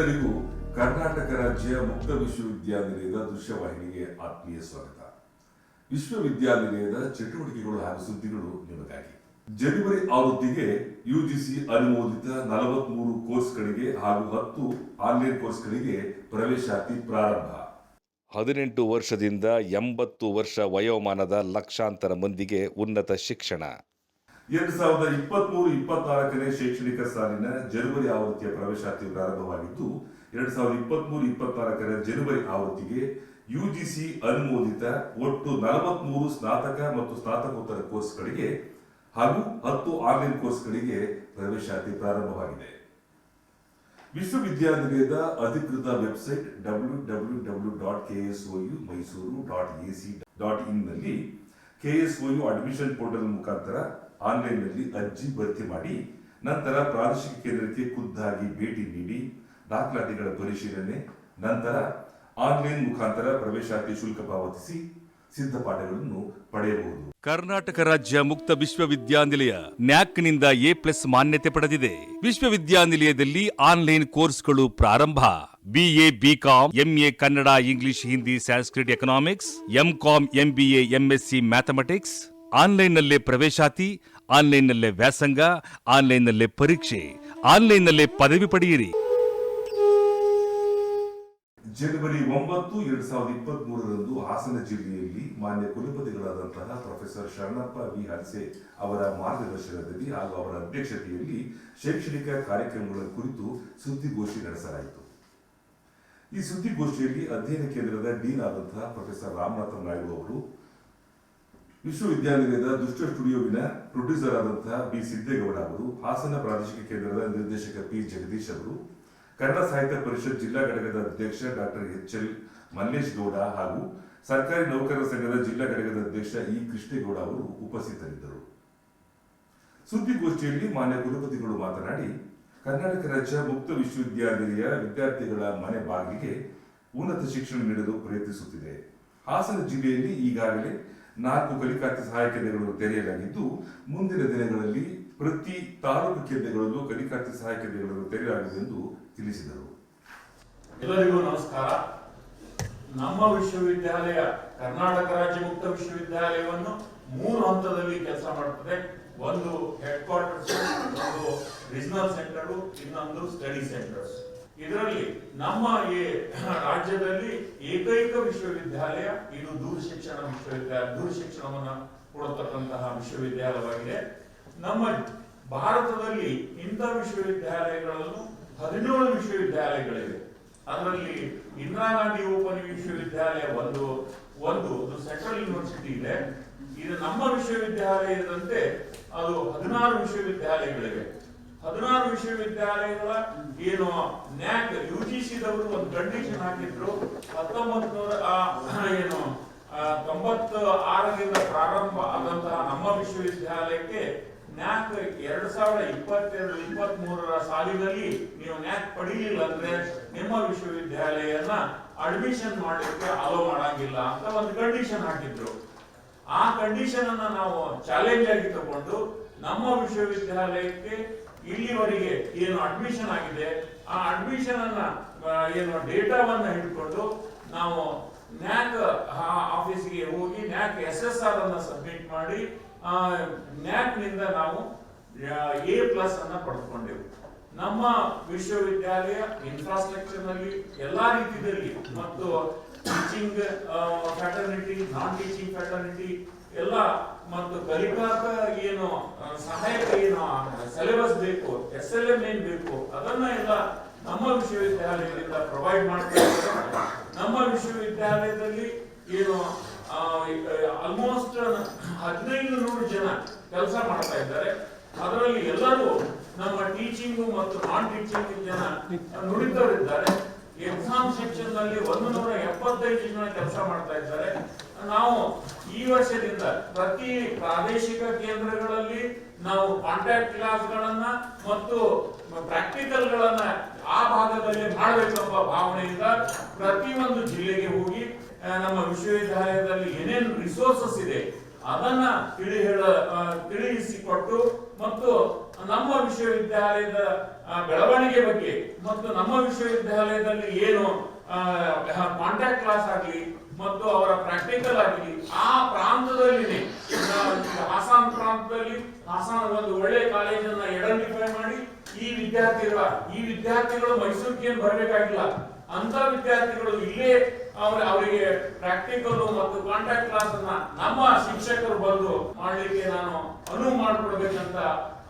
ಎಲ್ಲರಿಗೂ ಕರ್ನಾಟಕ ರಾಜ್ಯ ಮುಕ್ತ ವಿಶ್ವವಿದ್ಯಾನಿಲಯದ ದೃಶ್ಯವಾಹಿನಿಗೆ ಆತ್ಮೀಯ ಸ್ವಾಗತ. ವಿಶ್ವವಿದ್ಯಾನಿಲಯದ ಚಟುವಟಿಕೆಗಳು ಹಾಗೂ ಸುದ್ದಿಗಳು ನಿಮಗಾಗಿ. ಜನವರಿ ಆವೃತ್ತಿಗೆ ಯುಜಿಸಿ ಅನುಮೋದಿತ ನಲವತ್ಮೂರು ಕೋರ್ಸ್ಗಳಿಗೆ ಹಾಗೂ ಹತ್ತು ಆನ್ಲೈನ್ ಕೋರ್ಸ್ಗಳಿಗೆ ಪ್ರವೇಶಾತಿ ಪ್ರಾರಂಭ. ಹದಿನೆಂಟು ವರ್ಷದಿಂದ ಎಂಬತ್ತು ವರ್ಷ ವಯೋಮಾನದ ಲಕ್ಷಾಂತರ ಮಂದಿಗೆ ಉನ್ನತ ಶಿಕ್ಷಣ. ಎರಡು ಸಾವಿರದ ಇಪ್ಪತ್ತ್ ಮೂರು ಇಪ್ಪತ್ನಾಲ್ಕನೇ ಶೈಕ್ಷಣಿಕ ಸಾಲಿನ ಜನವರಿ ಆವೃತ್ತಿಯ ಪ್ರವೇಶಾತಿ ಪ್ರಾರಂಭವಾಗಿದ್ದು, ಎರಡ್ ಸಾವಿರದ ಇಪ್ಪತ್ತ್ ಮೂರು ಇಪ್ಪತ್ನಾಲ್ಕರ ಜನವರಿ ಆವೃತ್ತಿಗೆ ಯುಜಿಸಿ ಅನುಮೋದಿತ ಒಟ್ಟು ನಲವತ್ಮೂರು ಸ್ನಾತಕ ಮತ್ತು ಸ್ನಾತಕೋತ್ತರ ಕೋರ್ಸ್ಗಳಿಗೆ ಹಾಗೂ ಹತ್ತು ಆನ್ಲೈನ್ ಕೋರ್ಸ್ಗಳಿಗೆ ಪ್ರವೇಶಾತಿ ಪ್ರಾರಂಭವಾಗಿದೆ. ವಿಶ್ವವಿದ್ಯಾನಿಲಯದ ಅಧಿಕೃತ website W W W dot KSOU Mysuru dot AC dot ಇನ್ನಲ್ಲಿ KSOU admission portal ಮುಖಾಂತರ ಆನ್ಲೈನ್ನಲ್ಲಿ ಅರ್ಜಿ ಭರ್ತಿ ಮಾಡಿ, ನಂತರ ಪ್ರಾದೇಶಿಕ ಕೇಂದ್ರಕ್ಕೆ ಖುದ್ದಾಗಿ ಭೇಟಿ ನೀಡಿ, ದಾಖಲಾತಿಗಳ ಪರಿಶೀಲನೆ, ನಂತರ ಆನ್ಲೈನ್ ಮುಖಾಂತರ ಪ್ರವೇಶಾತಿ ಶುಲ್ಕ ಪಾವತಿಸಿ ಸಿದ್ಧಪಾಠಗಳನ್ನು ಪಡೆಯಬಹುದು. ಕರ್ನಾಟಕ ರಾಜ್ಯ ಮುಕ್ತ ವಿಶ್ವವಿದ್ಯಾನಿಲಯ, ನ್ಯಾಕ್ನಿಂದ ಎ ಪ್ಲಸ್ ಮಾನ್ಯತೆ ಪಡೆದಿದೆ. ವಿಶ್ವವಿದ್ಯಾನಿಲಯದಲ್ಲಿ ಆನ್ಲೈನ್ ಕೋರ್ಸ್ಗಳು ಪ್ರಾರಂಭ. BA BCom MA Kannada, English, Hindi, Sanskrit, economics MCom MBA MSc mathematics ಆನ್ಲೈನ್ನಲ್ಲೇ ಪ್ರವೇಶಾತಿ, ಆನ್ಲೈನ್ನಲ್ಲೇ ವ್ಯಾಸಂಗ, ಆನ್ಲೈನ್ನಲ್ಲೇ ಪರೀಕ್ಷೆ, ಆನ್ಲೈನ್ನಲ್ಲೇ ಪದವಿ ಪಡೆಯಿರಿ. ಜನವರಿ ಒಂಬತ್ತು, ಎರಡ್ ಸಾವಿರದ ಇಪ್ಪತ್ತ್ ಮೂರರಂದು ಹಾಸನ ಜಿಲ್ಲೆಯಲ್ಲಿ ಮಾನ್ಯ ಕುಲಪತಿಗಳಾದಂತಹ ಪ್ರೊಫೆಸರ್ ಶರಣಪ್ಪ ವಿ. ಹಲ್ಸೆ ಅವರ ಮಾರ್ಗದರ್ಶನದಲ್ಲಿ ಹಾಗೂ ಅವರ ಅಧ್ಯಕ್ಷತೆಯಲ್ಲಿ ಶೈಕ್ಷಣಿಕ ಕಾರ್ಯಕ್ರಮಗಳ ಕುರಿತು ಸುದ್ದಿಗೋಷ್ಠಿ ನಡೆಸಲಾಯಿತು. ಈ ಸುದ್ದಿಗೋಷ್ಠಿಯಲ್ಲಿ ಅಧ್ಯಯನ ಕೇಂದ್ರದ ಡೀನ್ ಆದಂತಹ ಪ್ರೊಫೆಸರ್ ರಾಮನಾಥ ನಾಯ್ಡು ಅವರು ವಿಶ್ವವಿದ್ಯಾನಿಲಯದ ದುಷ್ಟ ಸ್ಟುಡಿಯೋವಿನ ಪ್ರೊಡ್ಯೂಸರ್ ಆದಂತಹ ಬಿ. ಸಿದ್ದೇಗೌಡ ಅವರು ಹಾಸನ ಪ್ರಾದೇಶಿಕ ಕೇಂದ್ರದ ನಿರ್ದೇಶಕ ಪಿ. ಜಗದೀಶ್ ಅವರು, ಕನ್ನಡ ಸಾಹಿತ್ಯ ಪರಿಷತ್ ಜಿಲ್ಲಾ ಘಟಕದ ಅಧ್ಯಕ್ಷ doctor H. L. Mallesh Gowda ಹಾಗೂ ಸರ್ಕಾರಿ ನೌಕರರ ಸಂಘದ ಜಿಲ್ಲಾ ಘಟಕದ ಅಧ್ಯಕ್ಷ ಇ. ಕೃಷ್ಣೇಗೌಡ ಅವರು ಉಪಸ್ಥಿತರಿದ್ದರು. ಸುದ್ದಿಗೋಷ್ಠಿಯಲ್ಲಿ ಮಾನ್ಯ ಕುಲಪತಿಗಳು ಮಾತನಾಡಿ, ಕರ್ನಾಟಕ ರಾಜ್ಯ ಮುಕ್ತ ವಿಶ್ವವಿದ್ಯಾಲಯ ವಿದ್ಯಾರ್ಥಿಗಳ ಮನೆ ಬಾಗಿಲಿಗೆ ಉನ್ನತ ಶಿಕ್ಷಣ ನೀಡಲು ಪ್ರಯತ್ನಿಸುತ್ತಿದೆ. ಹಾಸನ ಜಿಲ್ಲೆಯಲ್ಲಿ ಈಗಾಗಲೇ ನಾಲ್ಕು ಕಲಿಕಾ ಸಹಾಯ ಕೇಂದ್ರಗಳನ್ನು ತೆರೆಯಲಾಗಿದ್ದು, ಮುಂದಿನ ದಿನಗಳಲ್ಲಿ ಪ್ರತಿ ತಾಲೂಕು ಕೇಂದ್ರಗಳಲ್ಲೂ ಕಲಿಕಾತಿ ಸಹಾಯ ಕೇಂದ್ರಗಳನ್ನು ತೆರೆಯಲಾಗಿದೆ ಎಂದು ತಿಳಿಸಿದರು. ಎಲ್ಲರಿಗೂ ನಮಸ್ಕಾರ. ನಮ್ಮ ವಿಶ್ವವಿದ್ಯಾಲಯ ಕರ್ನಾಟಕ ರಾಜ್ಯ ಮುಕ್ತ ವಿಶ್ವವಿದ್ಯಾಲಯವನ್ನು ಮೂರು ಹಂತದಲ್ಲಿ ಕೆಲಸ ಮಾಡುತ್ತದೆ. ಒಂದು ಹೆಡ್ ಕ್ವಾರ್ಟರ್ಸ್ ಒಂದು ರೀಜನಲ್ ಸೆಂಟರ್ ಇನ್ನೊಂದು ಸ್ಟಡಿ ಸೆಂಟರ್ಸ್ ಇದರಲ್ಲಿ ನಮ್ಮ ಈ ರಾಜ್ಯದಲ್ಲಿ ಏಕೈಕ ವಿಶ್ವವಿದ್ಯಾಲಯ, ಇದು ದೂರ ಶಿಕ್ಷಣ ವಿಶ್ವವಿದ್ಯಾಲಯ, ದೂರ ಶಿಕ್ಷಣವನ್ನು ಕೊಡತಕ್ಕಂತಹ ವಿಶ್ವವಿದ್ಯಾಲಯವಾಗಿದೆ. ನಮ್ಮ ಭಾರತದಲ್ಲಿ ಇಂಥ ವಿಶ್ವವಿದ್ಯಾಲಯಗಳನ್ನು ಹದಿನೇಳು ವಿಶ್ವವಿದ್ಯಾಲಯಗಳಿವೆ. ಅದರಲ್ಲಿ ಇಂದಿರಾ ಗಾಂಧಿ ಓಪನ್ ವಿಶ್ವವಿದ್ಯಾಲಯ ಒಂದು ಒಂದು ಸೆಂಟ್ರಲ್ ಯೂನಿವರ್ಸಿಟಿ ಇದೆ. ಇದು ನಮ್ಮ ವಿಶ್ವವಿದ್ಯಾಲಯದಂತೆ ಅದು ಹದಿನಾರು ವಿಶ್ವವಿದ್ಯಾಲಯಗಳಿವೆ. ಹದಿನಾರು ವಿಶ್ವವಿದ್ಯಾಲಯಗಳ ಏನು ನ್ಯಾಕ್ ಯು ಜಿ ಸಿದವರು ಒಂದು ಕಂಡೀಷನ್ ಹಾಕಿದ್ರು. ಹತ್ತೊಂಬತ್ ನೂರ ಏನು ತೊಂಬತ್ತ ಆರರಿಂದ ಪ್ರಾರಂಭ ಆದಂತಹ ನಮ್ಮ ವಿಶ್ವವಿದ್ಯಾಲಯಕ್ಕೆ ನ್ಯಾಕ್ ಎರಡ್ ಸಾವಿರದ ಇಪ್ಪತ್ತೆರಡು ಇಪ್ಪತ್ತ್ ಮೂರರ ಸಾಲಿನಲ್ಲಿ ನೀವು ನ್ಯಾಕ್ ಪಡೀಲಿಲ್ಲ ಅಂದ್ರೆ ನಿಮ್ಮ ವಿಶ್ವವಿದ್ಯಾಲಯನ ಅಡ್ಮಿಷನ್ ಮಾಡಲಿಕ್ಕೆ ಅಲೋ ಮಾಡಂಗಿಲ್ಲ ಅಂತ ಒಂದು ಕಂಡೀಷನ್ ಹಾಕಿದ್ರು. ಆ ಕಂಡೀಷನ್ ಅನ್ನ ನಾವು ಚಾಲೆಂಜ್ ಆಗಿ ತಗೊಂಡು ನಮ್ಮ ವಿಶ್ವವಿದ್ಯಾಲಯಕ್ಕೆ ಇಲ್ಲಿವರೆಗೆ ಏನು ಅಡ್ಮಿಷನ್ ಆಗಿದೆ, ಆ ಅಡ್ಮಿಷನ್ ಅನ್ನ ಏನು ಡೇಟಾವನ್ನ ಹಿಡ್ಕೊಂಡು ನಾವು ನ್ಯಾಕ್ ಆಫೀಸ್ಗೆ ಹೋಗಿ ನ್ಯಾಕ್ ಎಸ್ ಎಸ್ ಆರ್ ಅನ್ನ ಸಬ್ಮಿಟ್ ಮಾಡಿ ನ್ಯಾಕ್ನಿಂದ ನಾವು ಎ ಪ್ಲಸ್ ಅನ್ನ ಪಡೆದುಕೊಂಡೆವು. ನಮ್ಮ ವಿಶ್ವವಿದ್ಯಾಲಯ ಇನ್ಫ್ರಾಸ್ಟ್ರಕ್ಚರ್ನಲ್ಲಿ ಎಲ್ಲಾ ರೀತಿಯಲ್ಲಿ ಮತ್ತು teaching fraternity non teaching fraternity ಎಲ್ಲ ಮತ್ತು ಕಲಿಕಾಕ ಏನು ಸಹಾಯಕ ಏನು ಸಿಲೆಬಸ್ ಬೇಕು ಎಸ್ ಎಲ್ ಎಂ ಏನ್ ಬೇಕು, ಅದನ್ನ ಎಲ್ಲ ನಮ್ಮ ವಿಶ್ವವಿದ್ಯಾಲಯದಿಂದ ಪ್ರೊವೈಡ್ ಮಾಡ್ತಾ ನಮ್ಮ ವಿಶ್ವವಿದ್ಯಾಲಯದಲ್ಲಿ ಏನು ಆಲ್ಮೋಸ್ಟ್ ಹದಿನೈದು ನೂರು ಜನ ಕೆಲಸ ಮಾಡ್ತಾ ಇದ್ದಾರೆ. ಅದರಲ್ಲಿ ಎಲ್ಲರೂ ನಮ್ಮ ಟೀಚಿಂಗ್ ಮತ್ತು ನಾನ್ ಟೀಚಿಂಗ್ ಜನ ನುಡಿತವರಿದ್ದಾರೆ ಎಕ್ಸಾಮ್ ಸೆಕ್ಷನ್ನಲ್ಲಿ ಒಂದು ನೂರ ಎಪ್ಪತ್ತೈದು ಜನ ಕೆಲಸ ಮಾಡ್ತಾ ಇದ್ದಾರೆ. ನಾವು ಈ ವರ್ಷದಿಂದ ಪ್ರತಿ ಪ್ರಾದೇಶಿಕ ಕೇಂದ್ರಗಳಲ್ಲಿ ನಾವು ಕಾಂಟ್ಯಾಕ್ಟ್ ಕ್ಲಾಸ್ಗಳನ್ನ ಮತ್ತು ಪ್ರಾಕ್ಟಿಕಲ್ ಗಳನ್ನ ಆ ಭಾಗದಲ್ಲಿ ಮಾಡಬೇಕೆಂಬ ಭಾವನೆಯಿಂದ ಪ್ರತಿಯೊಂದು ಜಿಲ್ಲೆಗೆ ಹೋಗಿ ನಮ್ಮ ವಿಶ್ವವಿದ್ಯಾಲಯದಲ್ಲಿ ಏನೇನು ರಿಸೋರ್ಸಸ್ ಇದೆ, ಅದನ್ನ ತಿಳಿ ಹೇಳ ತಿಳಿಸಿಕೊಟ್ಟು ಮತ್ತು ನಮ್ಮ ವಿಶ್ವವಿದ್ಯಾಲಯದ ಬೆಳವಣಿಗೆ ಬಗ್ಗೆ ಮತ್ತು ನಮ್ಮ ವಿಶ್ವವಿದ್ಯಾಲಯದಲ್ಲಿ ಏನು ಕಾಂಟ್ಯಾಕ್ಟ್ ಕ್ಲಾಸ್ ಆಗಲಿ ಮತ್ತು ಅವರ ಪ್ರಾಕ್ಟಿಕಲ್ ಆಗಲಿ, ಆ ಪ್ರಾಂತದಲ್ಲಿ ಆಸಾಮ್ ಪ್ರಾಂತದಲ್ಲಿ ಹಾಸನ ಒಂದು ಒಳ್ಳೆ ಕಾಲೇಜನ್ನ ಐಡೆಂಟಿಫೈ ಮಾಡಿ ಈ ವಿದ್ಯಾರ್ಥಿಗಳ ಈ ವಿದ್ಯಾರ್ಥಿಗಳು ಮೈಸೂರಿಗೆ ಬರಬೇಕಾಗಿಲ್ಲ ಅಂತ ವಿದ್ಯಾರ್ಥಿಗಳು ಇಲ್ಲೇ ಅವ್ರ ಅವರಿಗೆ ಪ್ರಾಕ್ಟಿಕಲ್ ಮತ್ತು ಕಾಂಟ್ಯಾಕ್ಟ್ ಕ್ಲಾಸ್ ಅನ್ನ ನಮ್ಮ ಶಿಕ್ಷಕರು ಬಂದು ಮಾಡಲಿಕ್ಕೆ ನಾನು ಅನುವು ಮಾಡಿಕೊಡ್ಬೇಕಂತ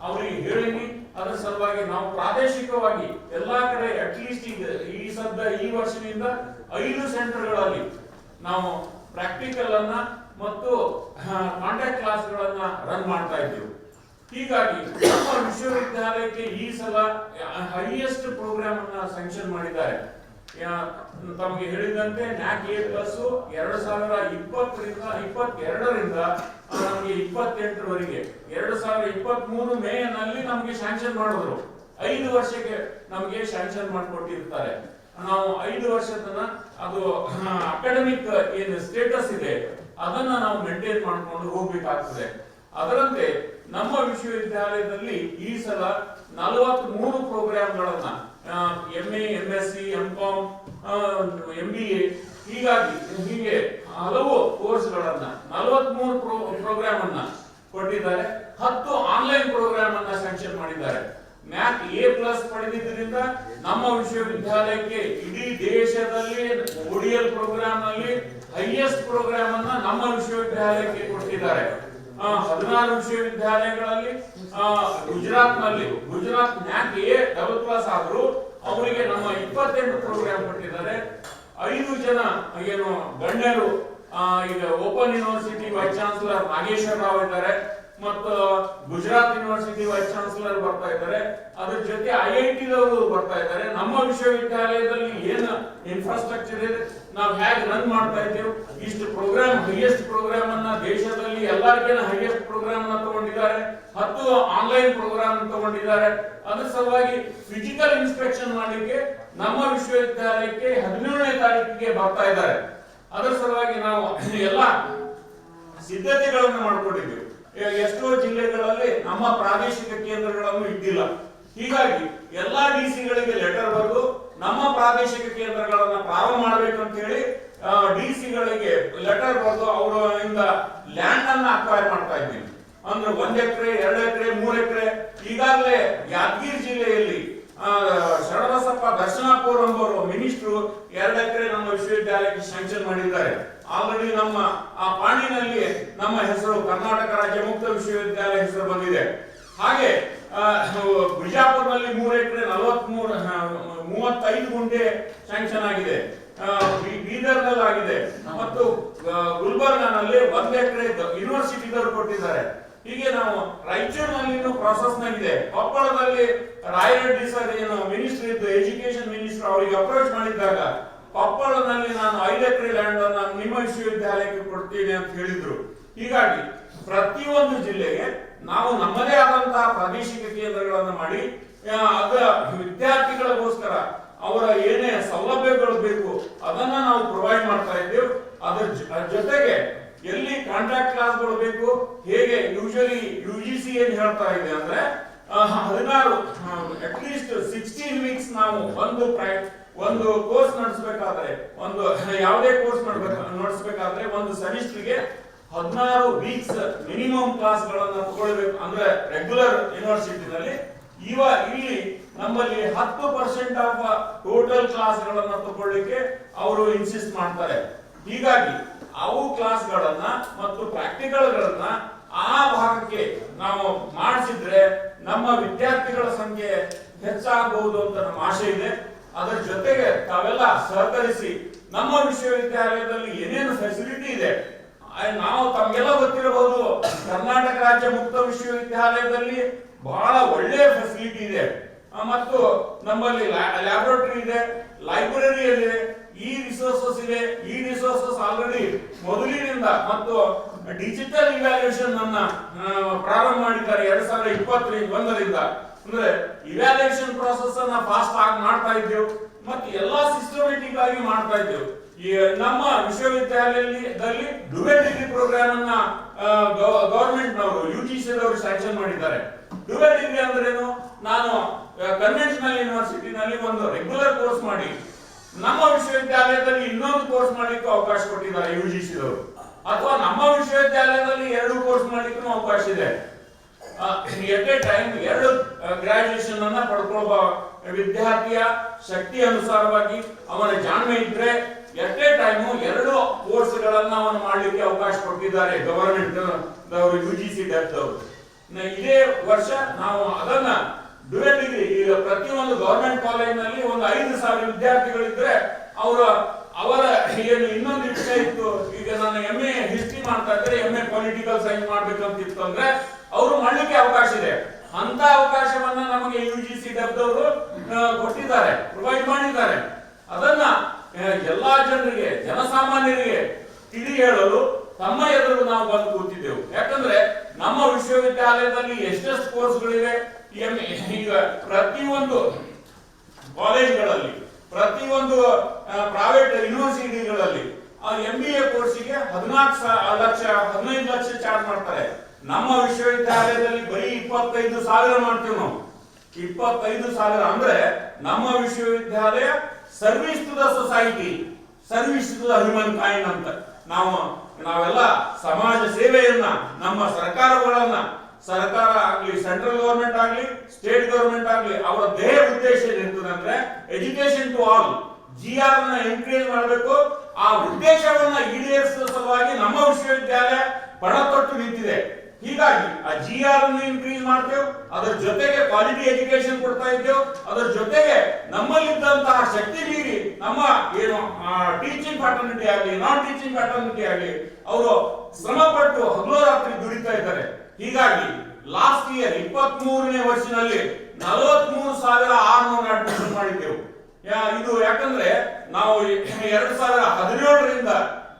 ಅವರಿಗೆ ಹೇಳಿನಿ. ಅದರ ಸಲುವಾಗಿ ನಾವು ಪ್ರಾದೇಶಿಕವಾಗಿ ಎಲ್ಲಾ ಕಡೆ ಅಟ್ಲೀಸ್ಟ್ ಈಗ ಈ ಸದ್ದ ಈ ವರ್ಷದಿಂದ ಐದು ಸೆಂಟರ್ಗಳಲ್ಲಿ ನಾವು ಪ್ರಾಕ್ಟಿಕಲ್ ಅನ್ನ ಮತ್ತು ಕಾಂಟ್ಯಾಕ್ಟ್ ಕ್ಲಾಸ್ಗಳನ್ನ ರನ್ ಮಾಡ್ತಾ ಇದ್ದೇವೆ. ಹೀಗಾಗಿ ನಮ್ಮ ವಿಶ್ವವಿದ್ಯಾಲಯಕ್ಕೆ ಈ ಸಲ ಹೈಯೆಸ್ಟ್ ಪ್ರೋಗ್ರಾಮ್ ಅನ್ನ ಸ್ಯಾಂಕ್ಷನ್ ಮಾಡಿದ್ದಾರೆ. ತಮಗೆ ಹೇಳಿದಂತೆ ನ್ಯಾಕ್ ಎ ಪ್ಲಸ್ ಎರಡು ಸಾವಿರ ಇಪ್ಪತ್ತರಿಂದ, ಇಪ್ಪತ್ತೆರಡರಿಂದ ನಮಗೆ ಇಪ್ಪತ್ತೆಂಟರವರೆಗೆ, ಎರಡು ಸಾವಿರ ಇಪ್ಪತ್ತ್ ಮೂರು ಮೇ ನಲ್ಲಿ ನಮಗೆ ಸ್ಯಾಂಕ್ಷನ್ ಮಾಡಿದ್ರು. ಐದು ವರ್ಷಕ್ಕೆ ನಮಗೆ ಸ್ಯಾಂಕ್ಷನ್ ಮಾಡಿಕೊಟ್ಟಿರ್ತಾರೆ. ನಾವು ಐದು ವರ್ಷದನ್ನ ಅದು ಅಕಾಡೆಮಿಕ್ ಏನು ಸ್ಟೇಟಸ್ ಇದೆ, ಅದನ್ನ ನಾವು ಮೇಂಟೈನ್ ಮಾಡ್ಕೊಂಡು ಹೋಗ್ಬೇಕಾಗ್ತದೆ. ಅದರಂತೆ ನಮ್ಮ ವಿಶ್ವವಿದ್ಯಾಲಯದಲ್ಲಿ ಈ ಸಲ ನಲವತ್ತ್ ಮೂರು ಪ್ರೋಗ್ರಾಮ್ಗಳನ್ನ M A S C M com M B A ಹೀಗಾಗಿ ಹೀಗೆ ಹಲವು ಕೋರ್ಸ್ಗಳನ್ನ ನಲವತ್ತ್ ಮೂರು ಪ್ರೋಗ್ರಾಮ್ ಅನ್ನ ಕೊಟ್ಟಿದ್ದಾರೆ. ಹತ್ತು ಆನ್ಲೈನ್ ಪ್ರೋಗ್ರಾಮ್ ಅನ್ನ ಸ್ಯಾಂಕ್ಷನ್ ಮಾಡಿದ್ದಾರೆ. ಮ್ಯಾಕ್ ಎ ಪ್ಲಸ್ ಪಡೆದಿದ್ದರಿಂದ ನಮ್ಮ ವಿಶ್ವವಿದ್ಯಾಲಯಕ್ಕೆ ಇಡೀ ದೇಶದಲ್ಲಿ ಒಡಿಯಲ್ ಪ್ರೋಗ್ರಾಮ್ನಲ್ಲಿ ಹೈಯೆಸ್ಟ್ ಪ್ರೋಗ್ರಾಮ್ ಅನ್ನ ನಮ್ಮ ವಿಶ್ವವಿದ್ಯಾಲಯಕ್ಕೆ ಕೊಟ್ಟಿದ್ದಾರೆ. ಹದಿನಾರು ವಿಶ್ವವಿದ್ಯಾಲಯಗಳಲ್ಲಿ ಗುಜರಾತ್ನಲ್ಲಿ Gujarat NAAC A double class ಆದ್ರು ಅವರಿಗೆ ನಮ್ಮ ಇಪ್ಪತ್ತೆಂಟು ಪ್ರೋಗ್ರಾಮ್ ಕೊಟ್ಟಿದ್ದಾರೆ. ಐದು ಜನ, ಏನು ಗಣ್ಯರು ಈಗ open university vice chancellor Nageshwara Rao ಇದ್ದಾರೆ. ಮತ್ತು ಗುಜರಾತ್ ಯೂನಿವರ್ಸಿಟಿ ವೈಸ್ ಚಾನ್ಸಲರ್ ಬರ್ತಾ ಇದ್ದಾರೆ. ಅದ್ರ ಜೊತೆ ಐ ಐ ಟಿ ದವರು ಬರ್ತಾ ಇದ್ದಾರೆ. ನಮ್ಮ ವಿಶ್ವವಿದ್ಯಾಲಯದಲ್ಲಿ ಏನು ಇನ್ಫ್ರಾಸ್ಟ್ರಕ್ಚರ್ ಇದೆ, ನಾವು ಹೇಗೆ ರನ್ ಮಾಡ್ತಾ ಇದ್ದೇವೆ. ಇಷ್ಟು ಪ್ರೋಗ್ರಾಮ್ ಹೈಯೆಸ್ಟ್ ಪ್ರೋಗ್ರಾಮ್ ಅನ್ನ ದೇಶದಲ್ಲಿ ಎಲ್ಲರಿಗಿನ ಹೈಯೆಸ್ಟ್ ಪ್ರೋಗ್ರಾಮ್ ಅನ್ನ ತಗೊಂಡಿದ್ದಾರೆ. ಹತ್ತು ಆನ್ಲೈನ್ ಪ್ರೋಗ್ರಾಮ್ ತಗೊಂಡಿದ್ದಾರೆ. ಅದ್ರ ಸಲುವಾಗಿ ಫಿಸಿಕಲ್ ಇನ್ಸ್ಪೆಕ್ಷನ್ ಮಾಡಲಿಕ್ಕೆ ನಮ್ಮ ವಿಶ್ವವಿದ್ಯಾಲಯಕ್ಕೆ ಹದಿನೇಳನೇ ತಾರೀಕಿಗೆ ಬರ್ತಾ ಇದ್ದಾರೆ. ಅದರ ಸಲುವಾಗಿ ನಾವು ಎಲ್ಲ ಸಿದ್ಧತೆಗಳನ್ನು ಮಾಡಿಕೊಂಡಿದ್ದೇವೆ. ಎಷ್ಟೋ ಜಿಲ್ಲೆಗಳಲ್ಲಿ ನಮ್ಮ ಪ್ರಾದೇಶಿಕ ಕೇಂದ್ರಗಳನ್ನು ಇಟ್ಟಿಲ್ಲ. ಹೀಗಾಗಿ ಎಲ್ಲಾ ಡಿ ಸಿಗಳಿಗೆ ಲೆಟರ್ ಬರೆದು ನಮ್ಮ ಪ್ರಾದೇಶಿಕ ಕೇಂದ್ರಗಳನ್ನ ಪ್ರಾರಂಭ ಮಾಡ್ಬೇಕಂತ ಹೇಳಿ ಡಿ ಸಿಗಳಿಗೆ ಲೆಟರ್ ಬರೆದು ಅವರಿಂದ ಲ್ಯಾಂಡ್ ಅನ್ನ ಅಕ್ವೈರ್ ಮಾಡ್ತಾ ಇದ್ದೀನಿ. ಅಂದ್ರೆ ಒಂದ್ ಎಕರೆ, ಎರಡು ಎಕರೆ, ಮೂರ್ ಎಕರೆ, ಈಗಾಗಲೇ ಯಾದಗಿರಿ ಜಿಲ್ಲೆಯಲ್ಲಿ ಶರಣಬಸಪ್ಪ ದರ್ಶನಾಪುರ್ ಎಂಬವರು ಮಿನಿಸ್ಟ್ರು ಎರಡು ಎಕರೆ ನಮ್ಮ ವಿಶ್ವವಿದ್ಯಾಲಯಕ್ಕೆ ಸ್ಯಾಂಕ್ಷನ್ ಮಾಡಿದ್ದಾರೆ. ಆಲ್ರೆಡಿ ನಮ್ಮ ಆ ಪಾಣಿನಲ್ಲಿ ನಮ್ಮ ಹೆಸರು ಕರ್ನಾಟಕ ರಾಜ್ಯ ಮುಕ್ತ ವಿಶ್ವವಿದ್ಯಾಲಯ ಹೆಸರು ಬಂದಿದೆ. ಹಾಗೆ ಬಿಜಾಪುರದಲ್ಲಿ ಮೂರು ಎಕರೆ ನಲವತ್ಮೂರು ಮೂವತ್ತೈದು ಗುಂಟೆ ಸ್ಯಾಂಕ್ಷನ್ ಆಗಿದೆ. ಬೀದರ್ನಲ್ಲಿ ಆಗಿದೆ. ಮತ್ತು ಗುಲ್ಬರ್ಗಾನಲ್ಲಿ ಒಂದ್ ಎಕರೆ ಯೂನಿವರ್ಸಿಟಿದವರು ಕೊಟ್ಟಿದ್ದಾರೆ. ಹೀಗೆ ನಾವು ರಾಯಚೂರಿನಲ್ಲಿ ಪ್ರಾಸೆಸ್ ನಲ್ಲಿದೆ. ಕೊಪ್ಪಳದಲ್ಲಿ ರಾಯರೆಡ್ಡಿ ಸರ್ ಏನು ಮಿನಿಸ್ಟರ್ ಇದ್ದು ಎಜುಕೇಶನ್ ಮಿನಿಸ್ಟರ್ ಅವರಿಗೆ ಅಪ್ರೋಚ್ ಮಾಡಿದ್ದಾಗ ಕೊಪ್ಪಳದಲ್ಲಿ ನಾನು ಎಕರೆ ಲ್ಯಾಂಡ್ ಅನ್ನು ನಿಮ್ಮ ವಿಶ್ವವಿದ್ಯಾಲಯಕ್ಕೆ ಕೊಡ್ತೀನಿ ಅಂತ ಹೇಳಿದ್ರು. ಹೀಗಾಗಿ ಪ್ರತಿಯೊಂದು ಜಿಲ್ಲೆಗೆ ನಾವು ನಮ್ಮದೇ ಆದಂತಹ ಪ್ರಾದೇಶಿಕ ಕೇಂದ್ರಗಳನ್ನು ಮಾಡಿ ಅದ ವಿದ್ಯಾರ್ಥಿಗಳಿಗೋಸ್ಕರ ಅವರ ಏನೇ ಸೌಲಭ್ಯಗಳು ಬೇಕು ಅದನ್ನ ನಾವು ಪ್ರೊವೈಡ್ ಮಾಡ್ತಾ ಇದ್ದೇವೆ. ಅದರ ಜೊತೆಗೆ ಎಲ್ಲಿ ಕಾಂಟ್ರಾಕ್ಟ್ ಕ್ಲಾಸ್ಗಳು ಬೇಕು, ಹೇಗೆ ಯೂಶಲಿ ಯು ಜಿ ಸಿ ಏನ್ ಹೇಳ್ತಾ ಇದೆ ಅಂದ್ರೆ ಹದಿನಾರು ಅಟ್ಲೀಸ್ಟ್ ಸಿಕ್ಸ್ಟೀನ್ ವೀಕ್ಸ್ ನಾವು ಒಂದು ಪ್ರೈ- ಒಂದು ಕೋರ್ಸ್ ನಡೆಸಬೇಕಾದ್ರೆ, ಒಂದು ಯಾವುದೇ ಕೋರ್ಸ್ ನಡೆಸಬೇಕಾದ್ರೆ ಒಂದು ಸೆಮಿಸ್ಟರ್ಗೆ ಹದಿನಾರು ವೀಕ್ಸ್ ಮಿನಿಮಮ್ ಕ್ಲಾಸ್ ಗಳನ್ನ ತಗೊಳ್ಬೇಕು. ಅಂದ್ರೆ ರೆಗ್ಯುಲರ್ ಯೂನಿವರ್ಸಿಟಿನಲ್ಲಿ ಇವ ಇಲ್ಲಿ ನಮ್ಮಲ್ಲಿ ಹತ್ತು ಪರ್ಸೆಂಟ್ ಆಫ್ ಟೋಟಲ್ ಕ್ಲಾಸ್ ಗಳನ್ನ ತಗೊಳ್ಳಿಕ್ಕೆ ಅವರು ಇನ್ಸಿಸ್ಟ್ ಮಾಡ್ತಾರೆ. ಹೀಗಾಗಿ ಅವು ಕ್ಲಾಸ್ ಗಳನ್ನ ಮತ್ತು ಪ್ರಾಕ್ಟಿಕಲ್ ಗಳನ್ನ ಆ ಭಾಗಕ್ಕೆ ನಾವು ಮಾಡಿಸಿದ್ರೆ ನಮ್ಮ ವಿದ್ಯಾರ್ಥಿಗಳ ಸಂಖ್ಯೆ ಹೆಚ್ಚಾಗಬಹುದು ಅಂತ ನಮ್ಮ ಆಶೆ ಇದೆ. ಅದರ ಜೊತೆಗೆ ತಾವೆಲ್ಲ ಸಹಕರಿಸಿ ನಮ್ಮ ವಿಶ್ವವಿದ್ಯಾಲಯದಲ್ಲಿ ಏನೇನು ಫೆಸಿಲಿಟಿ ಇದೆ ನಾವು ತಮಗೆಲ್ಲ ಗೊತ್ತಿರಬಹುದು, ಕರ್ನಾಟಕ ರಾಜ್ಯ ಮುಕ್ತ ವಿಶ್ವವಿದ್ಯಾಲಯದಲ್ಲಿ ಬಹಳ ಒಳ್ಳೆಯ ಫೆಸಿಲಿಟಿ ಇದೆ. ಮತ್ತು ನಮ್ಮಲ್ಲಿ ಲ್ಯಾಬೊರೇಟರಿ ಇದೆ ಲೈಬ್ರರಿ ಇದೆ ಈ ರಿಸೋರ್ಸಸ್ ಇದೆ, ಈ ರಿಸೋರ್ಸಸ್ ಆಲ್ರೆಡಿ ಮೊದಲಿನಿಂದ ಮತ್ತು ಡಿಜಿಟಲ್ ಇವ್ಯಾಲ್ಯೂಯೇಷನ್ ಅನ್ನ ಪ್ರಾರಂಭ ಮಾಡಿದ್ದಾರೆ ಎರಡ್ ಸಾವಿರದ ಇಪ್ಪತ್ತರಿಂದ ಒಂದರಿಂದ. ಅಂದ್ರೆ ಇವ್ಯಾಲ್ಯೂಷನ್ ಪ್ರಾಸೆಸ್ ಅನ್ನ ಫಾಸ್ಟ್ ಆಗಿ ಮಾಡ್ತಾ ಇದ್ದೇವೆ, ಮತ್ತೆ ಎಲ್ಲಾ ಸಿಸ್ಟಮೆಟಿಕ್ ಆಗಿ ಮಾಡ್ತಾ ಇದ್ದೇವೆ. ಈ, ನಮ್ಮ ವಿಶ್ವವಿದ್ಯಾಲಯದಲ್ಲಿ ಡುವೆಲ್ ಡಿಗ್ರಿ ಪ್ರೋಗ್ರಾಮ್ ಅನ್ನ ಗವರ್ಮೆಂಟ್ ನವರು ಯು ಜಿ ಸಿ ಅವರು ಸ್ಯಾಂಕ್ಷನ್ ಮಾಡಿದ್ದಾರೆ. ಡುವೆಲ್ ಡಿಗ್ರಿ ಅಂದ್ರೇನು? ನಾನು ಕನ್ವೆನ್ಷನಲ್ ಯೂನಿವರ್ಸಿಟಿನಲ್ಲಿ ಒಂದು ರೆಗ್ಯುಲರ್ ಕೋರ್ಸ್ ಮಾಡಿ, ನಮ್ಮ ವಿಶ್ವವಿದ್ಯಾಲಯದಲ್ಲಿ ಇನ್ನೊಂದು ಕೋರ್ಸ್ ಮಾಡ್ಲಿಕ್ಕೂ ಅವಕಾಶ ಕೊಟ್ಟಿದ್ದಾರೆ ಯು ಜಿ ಸಿ ಅವರು ಅಥವಾ ನಮ್ಮ ವಿಶ್ವವಿದ್ಯಾಲಯದಲ್ಲಿ ಎರಡು ಕೋರ್ಸ್ ಮಾಡ್ಲಿಕ್ಕೂ ಅವಕಾಶ ಇದೆ. ಎಟ್ ಟೈಮ್ ಎರಡು ಗ್ರಾಜುಯೇಷನ್ ಅನ್ನ ಪಡ್ಕೊಳ್ಳುವ ವಿದ್ಯಾರ್ಥಿಯ ಶಕ್ತಿ ಅನುಸಾರವಾಗಿ ಅವನ ಜಾಣ್ಮೆ ಇದ್ರೆ ಎಟ್ ಎ ಟೈಮ್ ಎರಡು ಕೋರ್ಸ್ ಗಳನ್ನ ಅವನು ಮಾಡಲಿಕ್ಕೆ ಅವಕಾಶ ಕೊಟ್ಟಿದ್ದಾರೆ ಗವರ್ಮೆಂಟ್ ಅವರು ಯು ಜಿ ಸಿ ಡೆತ್ ಅವರು. ಇದೇ ವರ್ಷ ನಾವು ಅದನ್ನ ಡ್ಯುಯಲ್ ಡಿಗ್ರಿ ಈಗ ಪ್ರತಿಯೊಂದು ಗವರ್ಮೆಂಟ್ ಕಾಲೇಜಿನಲ್ಲಿ ಒಂದು ಐದು ಸಾವಿರ ವಿದ್ಯಾರ್ಥಿಗಳಿದ್ರೆ ಅವರ ಅವರ ಏನು ಇನ್ನೊಂದು ವಿಷಯ ಇತ್ತು, ಈಗ ನಾನು ಎಂ ಎ ಹಿಸ್ಟ್ರಿ ಮಾಡ್ತಾ ಇದ್ರೆ ಎಂ ಎ ಪೊಲಿಟಿಕಲ್ ಸೈನ್ಸ್ ಮಾಡ್ಬೇಕಂತಿತ್ತು ಅಂದ್ರೆ ಅವರು ಮಾಡಲಿಕ್ಕೆ ಅವಕಾಶ ಇದೆ. ಅಂತ ಅವಕಾಶವನ್ನ ನಮಗೆ ಯು ಜಿ ಸಿ ಡಬ್ದವರು ಕೊಟ್ಟಿದ್ದಾರೆ ಪ್ರೊವೈಡ್ ಮಾಡಿದ್ದಾರೆ. ಅದನ್ನ ಎಲ್ಲಾ ಜನರಿಗೆ, ಜನಸಾಮಾನ್ಯರಿಗೆ ತಿಳಿ ಹೇಳಲು ತಮ್ಮ ಎದುರು ನಾವು ಬಂದು ಕೂತಿದ್ದೆವು. ಯಾಕಂದ್ರೆ ನಮ್ಮ ವಿಶ್ವವಿದ್ಯಾಲಯದಲ್ಲಿ ಎಷ್ಟೆಷ್ಟು ಕೋರ್ಸ್ಗಳಿವೆ? ಈಗ ಪ್ರತಿಯೊಂದು ಕಾಲೇಜ್ಗಳಲ್ಲಿ, ಪ್ರತಿಯೊಂದು ಪ್ರೈವೇಟ್ ಯೂನಿವರ್ಸಿಟಿಗಳಲ್ಲಿ ಎಂ ಬಿ ಎ ಕೋರ್ಸಿಗೆ ಹದಿನಾಲ್ಕು ಲಕ್ಷ, ಹದಿನೈದು ಲಕ್ಷ ಚಾರ್ಜ್ ಮಾಡ್ತಾರೆ. ನಮ್ಮ ವಿಶ್ವವಿದ್ಯಾಲಯದಲ್ಲಿ ಬರೀ ಇಪ್ಪತ್ತೈದು ಸಾವಿರ ಮಾಡ್ತೀವಿ ನಾವು. ಇಪ್ಪತ್ತೈದು ಸಾವಿರ ಅಂದ್ರೆ ನಮ್ಮ ವಿಶ್ವವಿದ್ಯಾಲಯ service to the society, service to the humankind ಅಂತ. ನಾವು, ನಾವೆಲ್ಲ ಸಮಾಜ ಸೇವೆಯನ್ನ, ನಮ್ಮ ಸರ್ಕಾರಗಳನ್ನ, ಸರ್ಕಾರ ಆಗ್ಲಿ, ಸೆಂಟ್ರಲ್ ಗವರ್ಮೆಂಟ್ ಆಗ್ಲಿ, ಸ್ಟೇಟ್ ಗವರ್ಮೆಂಟ್ ಆಗ್ಲಿ, ಅವರ ದೇಹ ಉದ್ದೇಶ ಏನಿರ್ತದೆ ಅಂದ್ರೆ ಎಜುಕೇಶನ್ ಟು ಆಲ್. ಜಿ ಆರ್ನ ಎನ್ಕರೇಜ್ ಮಾಡಬೇಕು. ಆ ಉದ್ದೇಶವನ್ನ ಈಡೇರಿಸುವ ಸಲುವಾಗಿ ನಮ್ಮ ವಿಶ್ವವಿದ್ಯಾಲಯ ಪಣ ತೊಟ್ಟು ನಿಂತಿದೆ. ಹೀಗಾಗಿ ಆ ಜಿ ಆರ್ ಅನ್ನು ಇನ್ಕ್ರೀಸ್ ಮಾಡ್ತೇವೆ. ಅದರ ಜೊತೆಗೆ ಕ್ವಾಲಿಟಿ ಎಜುಕೇಶನ್ ಕೊಡ್ತಾ ಇದ್ದೇವೆ. ಅದರ ಜೊತೆಗೆ ನಮ್ಮಲ್ಲಿದ್ದಂತಹ ಶಕ್ತಿ ಮೀರಿ ನಮ್ಮ ಏನು ಟೀಚಿಂಗ್ ಫ್ಯಾಟರ್ನಿಟಿ ಆಗಲಿ ನಾನ್ ಟೀಚಿಂಗ್ ಫ್ಯಾಟರ್ನಿಟಿ ಆಗಲಿ, ಅವರು ಶ್ರಮ ಪಟ್ಟು ಹಗಲು ರಾತ್ರಿ ದುಡಿತಾ ಇದ್ದಾರೆ. ಹೀಗಾಗಿ ಲಾಸ್ಟ್ ಇಯರ್ ಇಪ್ಪತ್ತ್ ಮೂರನೇ ವರ್ಷದಲ್ಲಿ ನಲವತ್ಮೂರು ಸಾವಿರ ಆರ್ನೂರ ಅಡ್ಮಿಷನ್ ಮಾಡಿದ್ದೆವು. ಇದು ಯಾಕಂದ್ರೆ ನಾವು ಎರಡ್ ಸಾವಿರ ಹದಿನೇಳರಿಂದ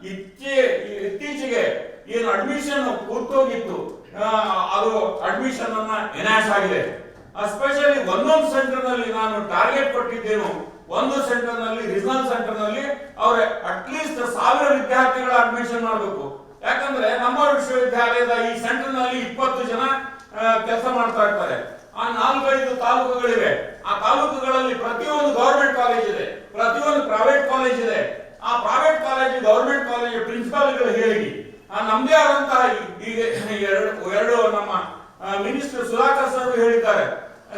ಇತ್ತೀಚೆಗೆ ಏನು ಅಡ್ಮಿಷನ್ ಕೂತೋಗಿತ್ತು ಆ, ಅದು ಅಡ್ಮಿಷನ್ ಅನ್ನ ಎನ್ಹಾನ್ಸ್ ಆಗಿದೆ. ಎಸ್ಪೆಷಲಿ ಒಂದೊಂದು ಸೆಂಟರ್ನಲ್ಲಿ ನಾನು ಟಾರ್ಗೆಟ್ ಕೊಟ್ಟಿದ್ದೇನು. ಒಂದು ಸೆಂಟರ್ನಲ್ಲಿ ರಿಜನಲ್ ಸೆಂಟರ್ನಲ್ಲಿ ಅವ್ರೆ ಅಟ್ಲೀಸ್ಟ್ ಸಾವಿರ ವಿದ್ಯಾರ್ಥಿಗಳ ಅಡ್ಮಿಷನ್ ಮಾಡಬೇಕು. ಯಾಕಂದ್ರೆ ನಮ್ಮ ವಿಶ್ವವಿದ್ಯಾಲಯದ ಈ ಸೆಂಟರ್ನಲ್ಲಿ ಇಪ್ಪತ್ತು ಜನ ಕೆಲಸ ಮಾಡ್ತಾ ಇರ್ತಾರೆ. ಆ ನಾಲ್ಕೈದು ತಾಲೂಕುಗಳಿವೆ. ಆ ತಾಲೂಕುಗಳಲ್ಲಿ ಪ್ರತಿಯೊಂದು ಗವರ್ಮೆಂಟ್ ಕಾಲೇಜ್ ಇದೆ ಪ್ರತಿಯೊಂದು ಪ್ರೈವೇಟ್ ಕಾಲೇಜ್ ಇದೆ. ಆ ಪ್ರೈವೇಟ್ ಕಾಲೇಜ್ ಗವರ್ಮೆಂಟ್ ಕಾಲೇಜ್ ಪ್ರಿನ್ಸಿಪಾಲ್ಗಳು ಹೇಳಿ ನಮ್ದೇ ಆದಂತಹ ಈಗ ಎರಡು ಎರಡು ನಮ್ಮ ಮಿನಿಸ್ಟರ್ ಸುಧಾಕರ್ ಸರ್ ಹೇಳಿದ್ದಾರೆ.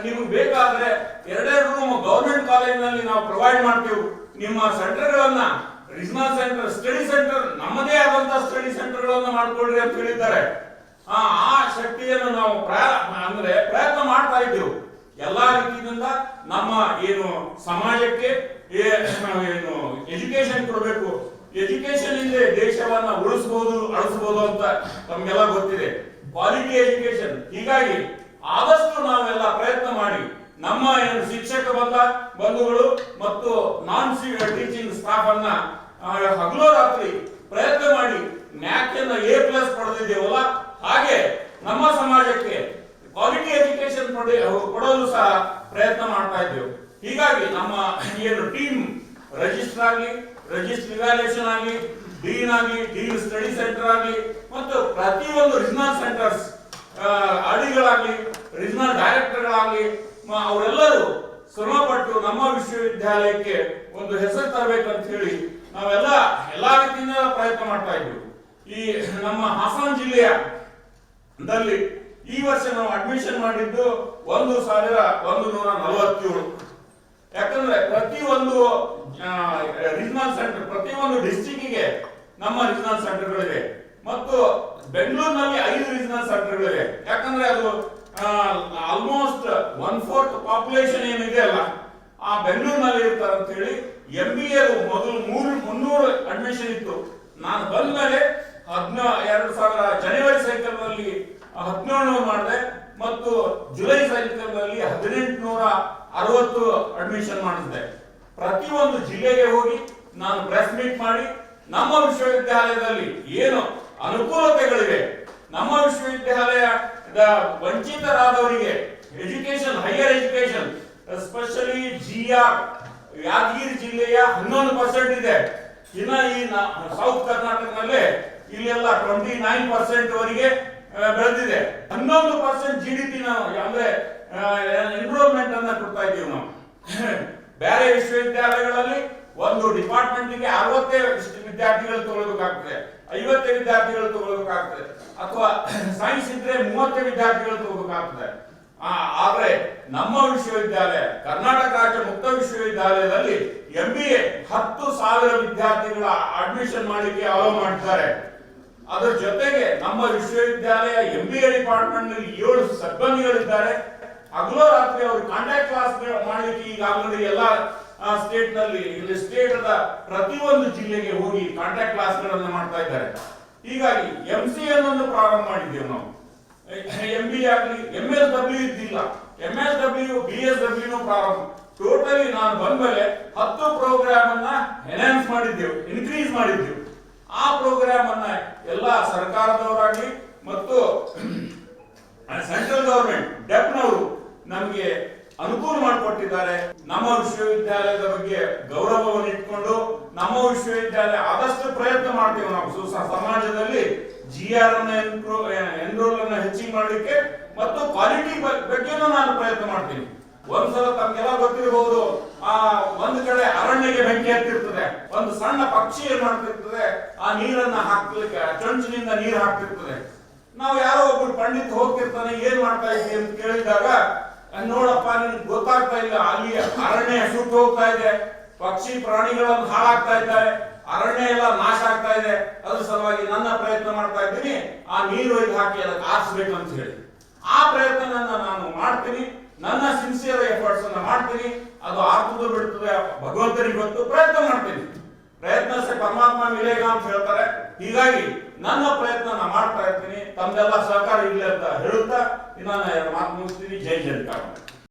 ನಿಮ್ಗೆ ಬೇಕಾದ್ರೆ ಎರಡೆರಡು ರೂಮ್ ಗವರ್ಮೆಂಟ್ ಕಾಲೇಜಿನಲ್ಲಿ ನಾವು ಪ್ರೊವೈಡ್ ಮಾಡ್ತೀವಿ. ನಿಮ್ಮ ಸೆಂಟರ್ಗಳನ್ನ ರಿಜನಲ್ ಸೆಂಟರ್ ಸ್ಟಡಿ ಸೆಂಟರ್ ನಮ್ಮದೇ ಆದಂತಹ ಸ್ಟಡಿ ಸೆಂಟರ್ಗಳನ್ನ ಮಾಡ್ಕೊಳ್ರಿ ಅಂತ ಹೇಳಿದ್ದಾರೆ. ಆ ಶಕ್ತಿಯನ್ನು ನಾವು ಅಂದ್ರೆ ಪ್ರಯತ್ನ ಮಾಡ್ತಾ ಇದ್ದೆವು. ಎಲ್ಲಾ ರೀತಿಯಿಂದ ನಮ್ಮ ಏನು ಸಮಾಜಕ್ಕೆ ಏನು ಎಜುಕೇಶನ್ ಕೊಡಬೇಕು. ಎಜುಕೇಶನ್ ಇಂದ ದೇಶವನ್ನ ಉಳಿಸಬಹುದು ಅಳಿಸಬಹುದು ಅಂತ ತಮ್ಗೆಲ್ಲ ಗೊತ್ತಿದೆ. ಕ್ವಾಲಿಟಿ ಎಜುಕೇಶನ್ ಹೀಗಾಗಿ ಆದಷ್ಟು ನಾವೆಲ್ಲ ಪ್ರಯತ್ನ ಮಾಡಿ ನಮ್ಮ ಏನು ಶಿಕ್ಷಕ ಬಂದ ಬಂಧುಗಳು ಮತ್ತು ನಾನ್ ಟೀಚಿಂಗ್ ಸ್ಟಾಫ್ ಅನ್ನ ಹಗಲು ರಾತ್ರಿ ಪ್ರಯತ್ನ ಮಾಡಿ ನ್ಯಾಕ್ ಅನ್ನ ಎ ಪ್ಲಸ್ ಪಡೆದಿದ್ದೇವಲ್ಲ, ಹಾಗೆ ನಮ್ಮ ಸಮಾಜಕ್ಕೆ ಕ್ವಾಲಿಟಿ ಎಜುಕೇಶನ್ ಕೊಡಲು ಸಹ ಪ್ರಯತ್ನ ಮಾಡ್ತಾ ಇದ್ದೇವೆ. ಹೀಗಾಗಿ ನಮ್ಮ ಏನು ಟೀಮ್ ರಿಜಿಸ್ಟರ್ ಆಗಲಿ ರಿಜಿಸ್ಟರ್ ಇವ್ಯಾಲ್ಯೂಷನ್ ಆಗಿ ಡೀನ್ ಆಗಲಿ ಡೀನ್ ಸ್ಟಡಿ ಸೆಂಟರ್ ಆಗಲಿ ಮತ್ತು ಪ್ರತಿಯೊಂದು ರಿಜನಲ್ ಸೆಂಟರ್ಸ್ ಅಡಿಗಳಾಗಲಿ ರಿಜನಲ್ ಡೈರೆಕ್ಟರ್ಗಳಾಗಲಿ ಅವರೆಲ್ಲರೂ ಶ್ರಮಪಟ್ಟು ನಮ್ಮ ವಿಶ್ವವಿದ್ಯಾಲಯಕ್ಕೆ ಒಂದು ಹೆಸರು ತರಬೇಕಂತ ಹೇಳಿ ನಾವೆಲ್ಲ ಎಲ್ಲಾ ರೀತಿಯಿಂದ ಪ್ರಯತ್ನ ಮಾಡ್ತಾ ಇದ್ವಿ ಈ ನಮ್ಮ ಹಾಸನ ಜಿಲ್ಲೆಯ ಈ ವರ್ಷ ನಾವು ಅಡ್ಮಿಷನ್ ಮಾಡಿದ್ದು ಒಂದು ಸಾವಿರ ಒಂದು ನೂರ ನಲವತ್ತೇಳು. ಯಾಕಂದ್ರೆ ಒಂದು ರೀಜನಲ್ ಸೆಂಟರ್ ಪ್ರತಿಯೊಂದು ಡಿಸ್ಟಿಕ್ಗೆ ನಮ್ಮ ರಿಜನಲ್ ಸೆಂಟರ್ಗಳಿವೆ ಮತ್ತು ಬೆಂಗಳೂರಿನಲ್ಲಿ ಐದು ರಿಜನಲ್ ಸೆಂಟರ್ಗಳಿವೆ ಯಾಕಂದ್ರೆ ಅದು ಆಲ್ಮೋಸ್ಟ್ ಒನ್ ಫೋರ್ತ್ ಪಾಪ್ಯುಲೇಷನ್ ಏನಿದೆ ಅಲ್ಲ, ಆ ಬೆಂಗಳೂರಿನಲ್ಲಿ ಇರ್ತಾರೆ ಅಂತ ಹೇಳಿ ಎಂ ಬಿ ಎ ಮೊದಲು ಮೂರು, ಮುನ್ನೂರು ಅಡ್ಮಿಷನ್ ಇತ್ತು. ನಾನು ಬಂದ ಮೇಲೆ ಹದಿನಾ, ಎರಡು ಸಾವಿರ ಜನವರಿ ಸೈಕಲ್ನಲ್ಲಿ ಹದಿನೇಳು ಮಾಡಿದೆ, ಮತ್ತು ಜುಲೈ ಸೈಕಲ್ನಲ್ಲಿ ಹದಿನೆಂಟುನೂರ ಅರವತ್ತು ಅಡ್ಮಿಷನ್ ಮಾಡಿಸಿದೆ. ಪ್ರತಿಯೊಂದು ಜಿಲ್ಲೆಗೆ ಹೋಗಿ ನಾನು ಪ್ರೆಸ್ ಮೀಟ್ ಮಾಡಿ ನಮ್ಮ ವಿಶ್ವವಿದ್ಯಾಲಯದಲ್ಲಿ ಏನು ಅನುಕೂಲತೆಗಳಿವೆ? ನಮ್ಮ ವಿಶ್ವವಿದ್ಯಾಲಯದ ವಂಚಿತರಾದವರಿಗೆ education higher education especially G R Yadgir ಜಿಲ್ಲೆಯ ಹನ್ನೊಂದು ಪರ್ಸೆಂಟ್ ಇದೆ. ಇನ್ನ ಈ ಸೌತ್ ಕರ್ನಾಟಕದಲ್ಲಿ ಇಲ್ಲೆಲ್ಲ ಟ್ವೆಂಟಿ ನೈನ್ ಪರ್ಸೆಂಟ್ ವರೆಗೆ ಬೆಳೆದಿದೆ. ಹನ್ನೊಂದು ಪರ್ಸೆಂಟ್ ಜಿ ಡಿ ಪಿ ನಾವು ಅಂದ್ರೆ ಎನ್ರೋಲ್ಮೆಂಟ್ ಅನ್ನ ಕೊಡ್ತಾ ಇದ್ದೀವಿ ನಾವು. ಬೇರೆ ವಿಶ್ವವಿದ್ಯಾಲಯಗಳಲ್ಲಿ ಒಂದು ಡಿಪಾರ್ಟ್ಮೆಂಟ್ಗೆ ಅರವತ್ತೇ ವಿದ್ಯಾರ್ಥಿಗಳು ತಗೊಳ್ಬೇಕಾಗ್ತದೆ. ಐವತ್ತೇ ವಿದ್ಯಾರ್ಥಿಗಳು ತಗೊಳ್ಬೇಕಾಗ್ತದೆ. ಅಥವಾ ಸೈನ್ಸ್ ಇದ್ರೆ ಮೂವತ್ತೇ ವಿದ್ಯಾರ್ಥಿಗಳು ತಗೋಬೇಕಾಗ್ತದೆ ಆದ್ರೆ ನಮ್ಮ ವಿಶ್ವವಿದ್ಯಾಲಯ, ಕರ್ನಾಟಕ ರಾಜ್ಯ ಮುಕ್ತ ವಿಶ್ವವಿದ್ಯಾಲಯದಲ್ಲಿ ಎಂ ಬಿ ಎ ಹತ್ತು ಸಾವಿರ ವಿದ್ಯಾರ್ಥಿಗಳ ಅಡ್ಮಿಷನ್ ಮಾಡಲಿಕ್ಕೆ ಅಲೋ ಮಾಡ್ತಾರೆ. ಅದರ ಜೊತೆಗೆ ನಮ್ಮ ವಿಶ್ವವಿದ್ಯಾಲಯ ಎಂ ಬಿ ಎ ಡಿಪಾರ್ಟ್ಮೆಂಟ್ನಲ್ಲಿ ಏಳು ಸಿಬ್ಬಂದಿಗಳಿದ್ದಾರೆ. ಹಗಲು ರಾತ್ರಿ ಅವರು ಕಾಂಟ್ಯಾಕ್ಟ್ ಕ್ಲಾಸ್ ಮಾಡಲಿಕ್ಕೆ ಈಗ ಆಲ್ರೆಡಿ ಎಲ್ಲ ಸ್ಟೇಟ್ನಲ್ಲಿ, ಇಲ್ಲಿ ಸ್ಟೇಟ್ ಪ್ರತಿಯೊಂದು ಜಿಲ್ಲೆಗೆ ಹೋಗಿ ಕಾಂಟ್ಯಾಕ್ಟ್ ಕ್ಲಾಸ್ ಗಳನ್ನ ಮಾಡ್ತಾ ಇದ್ದಾರೆ. ಹೀಗಾಗಿ ಎಂ ಸಿ ಅನ್ನೊಂದು ಪ್ರಾರಂಭ ಮಾಡಿದ್ದೇವೆ ನಾವು. ಎಂ ಬಿ ಆಗಲಿ ಎಂ ಎಸ್ ಡಬ್ಲ್ಯೂ ಇದ್ದಿಲ್ಲ. M S W B S W ಪ್ರಾರಂಭ. ಟೋಟಲಿ ನಾನು ಬಂದ ಮೇಲೆ ಹತ್ತು ಪ್ರೋಗ್ರಾಮ್ ಅನ್ನ ಎನ್ಹಾನ್ಸ್ ಮಾಡಿದ್ದೆವು ಇನ್ಕ್ರೀಸ್ ಮಾಡಿದ್ದೆವು. ಆ ಪ್ರೋಗ್ರಾಮ್ ಅನ್ನ ಎಲ್ಲ ಸರ್ಕಾರದವರಾಗಲಿ ಮತ್ತು ಸೆಂಟ್ರಲ್ ಗವರ್ಮೆಂಟ್ ಅನುಕೂಲ ಮಾಡಿಕೊಟ್ಟಿದ್ದಾರೆ. ನಮ್ಮ ವಿಶ್ವವಿದ್ಯಾಲಯದ ಬಗ್ಗೆ ಗೌರವವನ್ನು ಇಟ್ಕೊಂಡು ನಮ್ಮ ವಿಶ್ವವಿದ್ಯಾಲಯ ಆದಷ್ಟು ಪ್ರಯತ್ನ ಮಾಡ್ತೀವಿ ನಾವು. ಸಮಾಜದಲ್ಲಿ ಜಿ ಆರ್ ಎನ್ರೋಲ್ ಅನ್ನು ಹೆಚ್ಚಿಗೆ ಮಾಡಲಿಕ್ಕೆ ಮತ್ತು ಕ್ವಾಲಿಟಿ ಬಗ್ಗೆನೂ ನಾನು ಪ್ರಯತ್ನ ಮಾಡ್ತೀನಿ. ಒಂದ್ಸಲ ತಮ್ಗೆಲ್ಲ ಗೊತ್ತಿರಬಹುದು ಆ ಒಂದ್ ಕಡೆ ಅರಣ್ಯಕ್ಕೆ ಬೆಂಕಿ ಹತ್ತಿರ್ತದೆ, ಒಂದು ಸಣ್ಣ ಪಕ್ಷಿ ಏನ್ ಮಾಡ್ತಿರ್ತದೆ, ಆ ನೀರನ್ನ ಹಾಕ್ಲಿಕ್ಕೆ ಚೊಂಚಿನಿಂದ ನೀರು ಹಾಕ್ತಿರ್ತದೆ. ನಾವು ಯಾರೋ ಒಬ್ಬರು ಪಂಡಿತ್ ಹೋಗ್ತಿರ್ತಾನೆ, ಏನ್ ಮಾಡ್ತಾ ಇದ್ದೀವಿ ಅಂತ ಕೇಳಿದಾಗ ನೋಡಪ್ಪ ನಿನ್ ಗೊತ್ತಾಗ್ತಾ ಇಲ್ಲ, ಅಲ್ಲಿ ಅರಣ್ಯ ಸುಟ್ಟು ಹೋಗ್ತಾ ಇದೆ. ಪಕ್ಷಿ ಪ್ರಾಣಿಗಳನ್ನು ಹಾಳಾಗ್ತಾ ಇದ್ದಾರೆ. ಅರಣ್ಯ ಎಲ್ಲ ನಾಶ ಆಗ್ತಾ ಇದೆ. ಅದ್ರ ಸಲುವಾಗಿ ನನ್ನ ಪ್ರಯತ್ನ ಮಾಡ್ತಾ ಇದ್ದೀನಿ. ಆ ನೀರು ಇದು ಹಾಕಿ ಅದಕ್ಕೆ ಆರಿಸ್ಬೇಕು ಅಂತ ಹೇಳಿ. ಆ ಪ್ರಯತ್ನ ನಾನು ಮಾಡ್ತೀನಿ. ನನ್ನ ಸಿನ್ಸಿಯರ್ ಎಫರ್ಟ್ಸ್ ಅನ್ನ ಮಾಡ್ತೀನಿ. ಅದು ಆರ್ತದ್ದು ಬಿಡ್ತದೆ. ಭಗವಂತನಿಗೆ ಗೊತ್ತು. ಪ್ರಯತ್ನ ಮಾಡ್ತೀನಿ. ಪ್ರಯತ್ನ ಪರಮಾತ್ಮ ಮಿಲೇಗ ಅಂತ ಹೇಳ್ತಾರೆ. ಹೀಗಾಗಿ ನನ್ನ ಪ್ರಯತ್ನ ನಾನು ಮಾಡ್ತಾ ಇರ್ತೀನಿ. ತಮ್ದೆಲ್ಲ ಸಹಕಾರ ಇರ್ಲಿ ಅಂತ ಹೇಳುತ್ತಾ ನಾನು ಮಾತು ಮುಗಿಸ್ತೀನಿ. ಜೈ ಜೈ